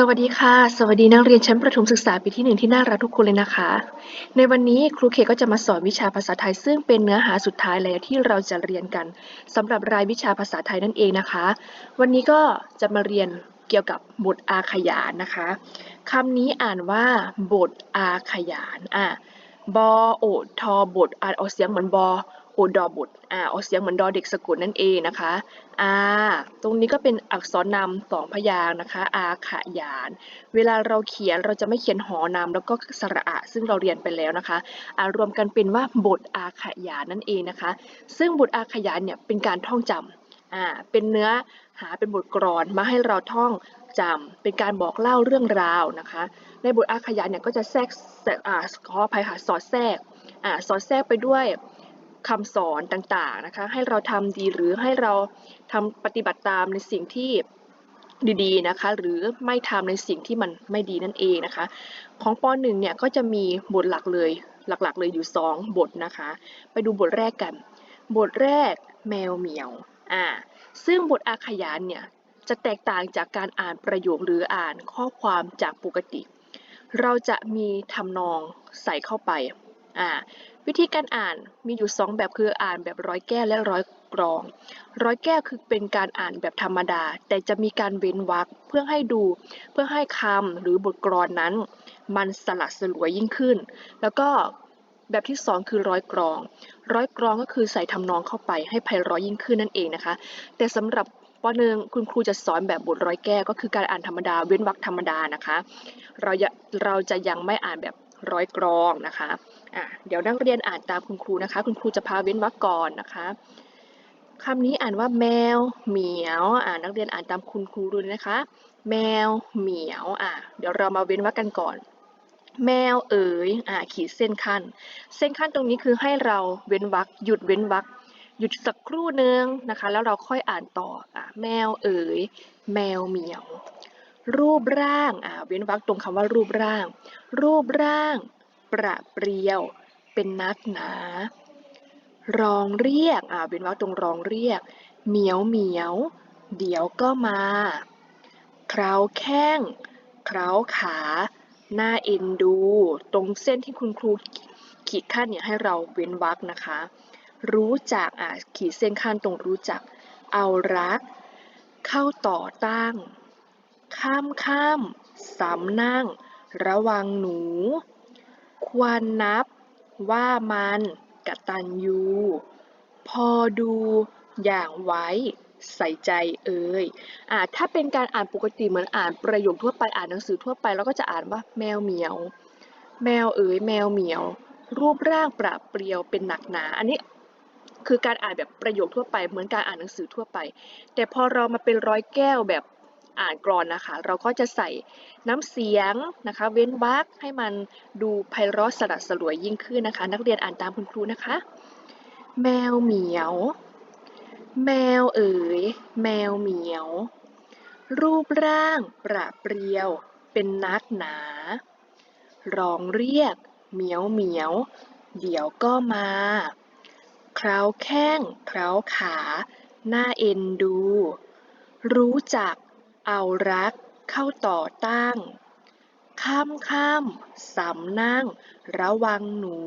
สวัสดีค่ะ สวัสดีนักเรียนชั้นประถมศึกษาปีที่หนึ่งที่น่ารักทุกคนเลยนะคะ ในวันนี้ครูเคก็จะมาสอนวิชาภาษาไทย ซึ่งเป็นเนื้อหาสุดท้ายแล้วที่เราจะเรียนกันสำหรับรายวิชาภาษาไทยนั่นเองนะคะ วันนี้ก็จะมาเรียนเกี่ยวกับบทอาขยานนะคะคำนี้อ่านว่าบทอาขยานอะบอโอทอบทอ่านออกเสียงเหมือนบอ โอดอบทอ่าออกเสียงเหมือนดอเด็กสะกดนั่นเองนะคะอาตรงนี้ก็เป็นอักษรนำสองพยางค์นะคะ อาขยาน เวลาเราเขียนเราจะไม่เขียนหอนำแล้วก็สระอะ ซึ่งเราเรียนไปแล้วนะคะอ่ารวมกันเป็นว่าบทอาขยานนั่นเองนะคะ ซึ่งบทอาขยานเนี่ยเป็นการท่องจำอ่าเป็นเนื้อหาเป็นบทกลอนมาให้เราท่องจำเป็นการบอกเล่าเรื่องราวนะคะ ในบทอาขยานเนี่ยก็จะแทรกแทรกอ่าขออภัยค่ะสอดแทรกอ่าสอดแทรกไปด้วย คำสอนต่างๆนะคะ ให้เราทำดีหรือให้เราทำปฏิบัติตามในสิ่งที่ดีๆนะคะ หรือไม่ทำในสิ่งที่มันไม่ดีนั่นเองนะคะ ของป .1 เนี่ยก็จะมีบทหลักเลยหลักๆ เลยอยู่ 2 บทนะคะ ไปดูบทแรกกัน บทแรกแมวเหมียวอ่าซึ่งบทอาขยานเนี่ยจะแตกต่างจากการอ่านประโยคหรืออ่านข้อความจากปกติ เราจะมีทำนองใส่เข้าไป อ่าวิธีการอ่านมีอยู่ 2 แบบคืออ่านแบบร้อยแก้วและร้อยกรอง ร้อยแก้วคือเป็นการอ่านแบบธรรมดา แต่จะมีการเว้นวรรคเพื่อให้ดูเพื่อให้คำหรือบทกลอนนั้น มันสลัดสลวยยิ่งขึ้น แล้วก็แบบที่ 2 คือร้อยกรอง ร้อยกรองก็คือใส่ทำนองเข้าไปให้ไพเราะยิ่งขึ้นนั่นเองนะคะ แต่สำหรับปหนึ่งคุณครูจะสอนแบบบทร้อยแก้วก็คือการอ่านธรรมดาเว้นวรรคธรรมดานะคะ เราจะเราจะยังไม่อ่านแบบ ร้อยกรองนะคะอะเดี๋ยวนักเรียนอ่านตามคุณครูนะคะ คุณครูจะพาเว้นวรรคก่อนนะคะคำนี้อ่านว่าแมวเหมียวอ่านักเรียนอ่านตามคุณครูดูนะคะ แมวเหมียวอะเดี๋ยวเรามาเว้นวรรคกันก่อน แมวเอ๋ยอ่าขีดเส้นขั้น เส้นขั้นตรงนี้คือให้เราเว้นวรรคหยุดเว้นวรรคหยุดสักครู่นึงนะคะ แล้วเราค่อยอ่านต่ออะแมวเอ๋ยแมวเหมียว รูปร่างอ่าเว้นวรรคตรงคำว่ารูปร่าง รูปร่าง ประเปรียว เป็นนักหนา รองเรียกอ่าเว้นวรรคตรงรองเรียก เหมียวเหมียว เดี๋ยวก็มาเคราแข้งเคราขาหน้าเอ็นดู ตรงเส้นที่คุณครูขีดขั้นเนี่ยให้เราเว้นวรรคนะคะ รู้จักอะขีดเส้นขั้นตรงรู้จัก เอารัก เข้าต่อตั้ง ข้ามข้ามสำนั่ง ระวังหนู ควรนับว่ามันกตัญญู พอดูอย่างไว้ใส่ใจเอ่ยอ่าถ้าเป็นการอ่านปกติเหมือนอ่านประโยคทั่วไปอ่านหนังสือทั่วไปเราก็จะอ่านว่าแมวเหมียว แมวเอ๋ยแมวเหมียว รูปร่างประเปรียวเป็นหนักหนา อันนี้คือการอ่านแบบประโยคทั่วไป เหมือนการอ่านหนังสือทั่วไป แต่พอเรามาเป็นร้อยแก้วแบบ อ่านกรอนนะคะ เราก็จะใส่น้ำเสียงนะคะ เว้นวรรคให้มันดูไพเราะสลัดสลวยยิ่งขึ้นนะคะ นักเรียนอ่านตามคุณครูนะคะ แมวเหมียว แมวเอ๋ย แมวเหมียว รูปร่างประเปรียว เป็นนักหนา ร้องเรียก เหมียวเหมียว เดี๋ยวก็มาเคราแข้งเคราขา หน้าเอ็นดู รู้จัก เอารัก เข้าต่อตั้ง ข้ามข้ามสำนั่ง ระวังหนู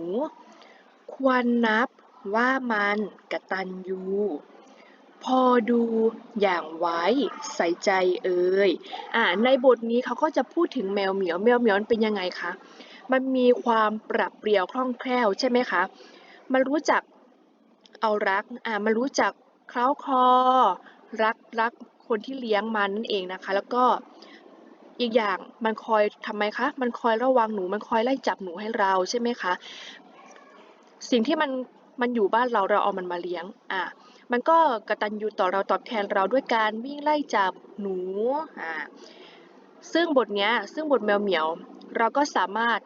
ควรนับว่ามันกระตัญญูพอดูอย่างไว้ใส่ใจเอ่ยอ่าในบทนี้เขาก็จะพูดถึงแมวเหมียวแมวเหมียวมันเป็นยังไงคะ มันมีความปรับเปรียวคล่องแคล่วใช่ไหมคะ มันรู้จักเอารัก อ่ามันรู้จักเคล้าคอ รักรัก คนที่เลี้ยงมันนั่นเองนะคะ แล้วก็อีกอย่างมันคอยทำไมคะ มันคอยระวังหนู มันคอยไล่จับหนูให้เราใช่ไหมคะ สิ่งที่มันมันอยู่บ้านเราเราเอามันมาเลี้ยง อ่ามันก็กระตัญญูต่อเราตอบแทนเราด้วยการวิ่งไล่จับหนู อ่าซึ่งบทเนี้ย ซึ่งบทแมวเหมียว เราก็สามารถ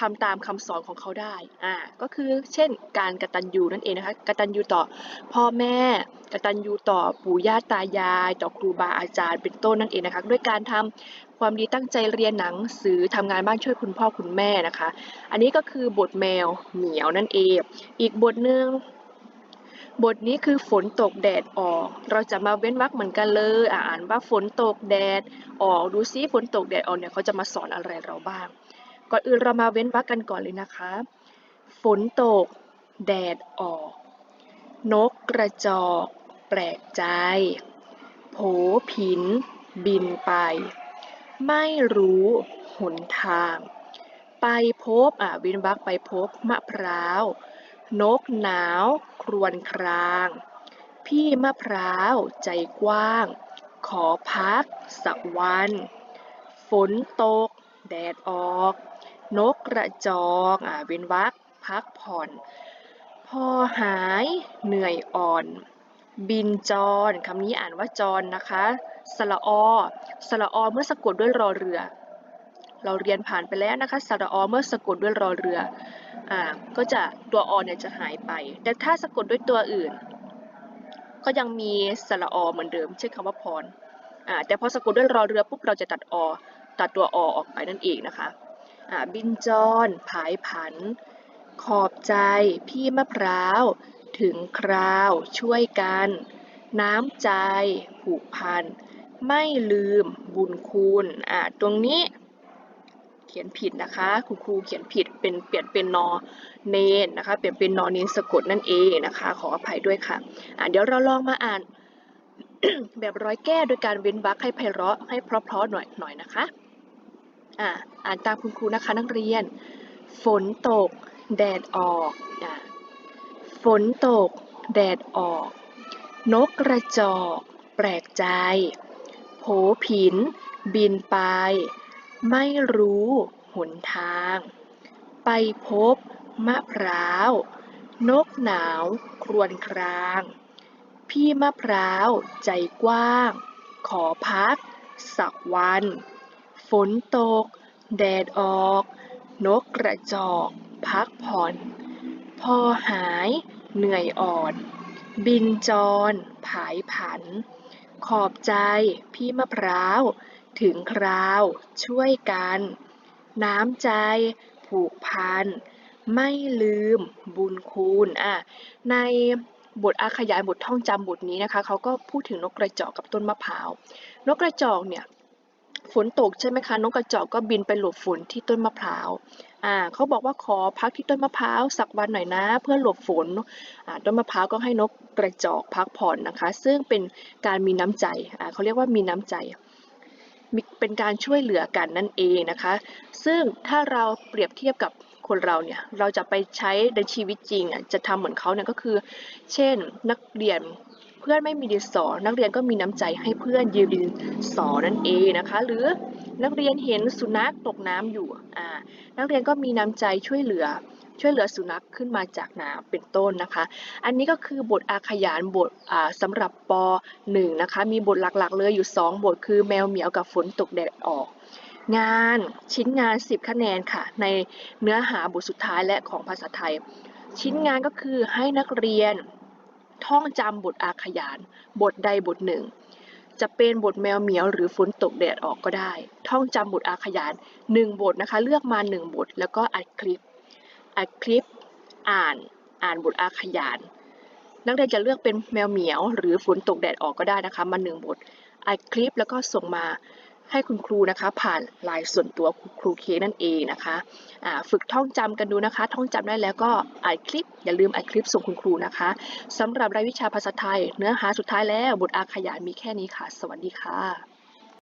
ทำตามคำสอนของเขาได้อ่าก็คือเช่นการกตัญญูนั่นเองนะคะกตัญญูต่อพ่อแม่กตัญญูต่อปู่ย่าตายาย ต่อครูบาอาจารย์เป็นต้นนั่นเองนะคะด้วยการทำความดีตั้งใจเรียนหนังสือทำงานบ้านช่วยคุณพ่อคุณแม่นะคะ อันนี้ก็คือบทแมวเหมียวนั่นเอง อีกบทหนึ่งบทนี้คือฝนตกแดดออก เราจะมาเว้นวรรคเหมือนกันเลยอะอ่านว่าฝนตกแดดออก ดูซิฝนตกแดดออกเนี่ยเขาจะมาสอนอะไรเราบ้าง ก่อนอื่นเรามาเว้นวรรคกันก่อนเลยนะคะ ฝนตก แดดออก นกกระจอก แปลกใจ โผผิน บินไป ไม่รู้หนทาง ไปพบอะเวินวักไปพบมะพร้าว นกหนาว ครวญคราง พี่มะพร้าวใจกว้าง ขอพักสักวัน ฝนตก แดดออก นกกระจอกอ่าเว้นวรรคพักผ่อน พอหายเหนื่อยอ่อน บินจรคำนี้อ่านว่าจรนะคะ สระอสระอเมื่อสะกดด้วยรอเรือ เราเรียนผ่านไปแล้วนะคะ สระอเมื่อสะกดด้วยรอเรืออ่าก็จะตัวอเนี่ยจะหายไป แต่ถ้าสะกดด้วยตัวอื่น ก็ยังมีสระอเหมือนเดิมเช่นคำว่าพรอ่าแต่พอสะกดด้วยรอเรือปุ๊บเราจะตัดอตัดตัวอออกไปนั่นเองนะคะ บินจร ผายผัน ขอบใจ พี่มะพร้าว ถึงคราว ช่วยกัน น้ำใจ ผูกพัน ไม่ลืม บุญคุณ อ่า ตรงนี้เขียนผิดนะคะคุณครูเขียนผิดเป็นเปลี่ยนเป็นนอเนนนะคะเปลี่ยนเป็นนอเนนสะกดนั่นเองนะคะ ขออภัยด้วยค่ะอ่าเดี๋ยวเราลองมาอ่านแบบร้อยแก้โดยการเว้นวรรคให้ไพเราะให้เพราะๆหน่อยหน่อยนะคะ อ่าอ่านตามคุณครูนะคะนักเรียน ฝนตก แดดออกอ่าฝนตก แดดออก นกกระจอก แปลกใจ โผผิน บินไป ไม่รู้หนทาง ไปพบ มะพร้าว นกหนาว ครวญคราง พี่มะพร้าวใจกว้าง ขอพัก สักวัน ฝนตก แดดออก นกกระจอก พักผ่อน พอหาย เหนื่อยอ่อน บินจร ผายผัน ขอบใจพี่มะพร้าว ถึงคราวช่วยกัน น้ำใจผูกพัน ไม่ลืมบุญคุณอะในบทอาขยายบทท่องจำบทนี้นะคะเขาก็พูดถึงนกกระจอกกับต้นมะพร้าว นกกระจอกเนี่ย ฝนตกใช่ไหมคะนกกระจอกก็บินไปหลบฝนที่ต้นมะพร้าวอ่าเขาบอกว่าขอพักที่ต้นมะพร้าวสักวันหน่อยนะ เพื่อหลบฝนอ่าต้นมะพร้าวก็ให้นกกระจอกพักผ่อนนะคะ ซึ่งเป็นการมีน้ำใจอ่าเขาเรียกว่ามีน้ำใจมีเป็นการช่วยเหลือกันนั่นเองนะคะ ซึ่งถ้าเราเปรียบเทียบกับคนเราเนี่ยเราจะไปใช้ในชีวิตจริงอะจะทำเหมือนเขาเนี่ยก็คือ เช่นนักเรียน เพื่อนไม่มีดินสอ นักเรียนก็มีน้ำใจให้เพื่อนยืมดินสอนั่นเองนะคะ หรือนักเรียนเห็นสุนัขตกน้ำอยู่อ่านักเรียนก็มีน้ำใจช่วยเหลือ ช่วยเหลือสุนัขขึ้นมาจากน้ำเป็นต้นนะคะ อันนี้ก็คือบทอาขยานบทอ่าสำหรับป .1 นะคะ มีบทหลักๆ เลยอยู่ 2 บทคือแมวเหมียวกับฝนตกแดดออกงานชิ้นงาน 10 คะแนนค่ะ ในเนื้อหาบทสุดท้ายและของภาษาไทย ชิ้นงานก็คือให้นักเรียน ท่องจำบทอาขยาน บทใดบทหนึ่ง จะเป็นบทแมวเหมียวหรือฝนตกแดดออกก็ได้ ท่องจำบทอาขยาน 1 บทนะคะ เลือกมา 1 บท แล้วก็อัดคลิป อัดคลิป อ่าน อ่านบทอาขยาน นักเรียนจะเลือกเป็นแมวเหมียว หรือฝนตกแดดออกก็ได้นะคะ มาหนึ่งบท อัดคลิปแล้วก็ส่งมา ให้คุณครูนะคะ ผ่านไลน์ส่วนตัวครูเคกนั่นเองนะคะฝึกท่องจำกันดูนะคะ ท่องจำได้แล้วก็อัดคลิป อย่าลืมอัดคลิปส่งคุณครูนะคะสำหรับรายวิชาภาษาไทย เนื้อหาสุดท้ายแล้วบทอาขยานมีแค่นี้ค่ะ สวัสดีค่ะ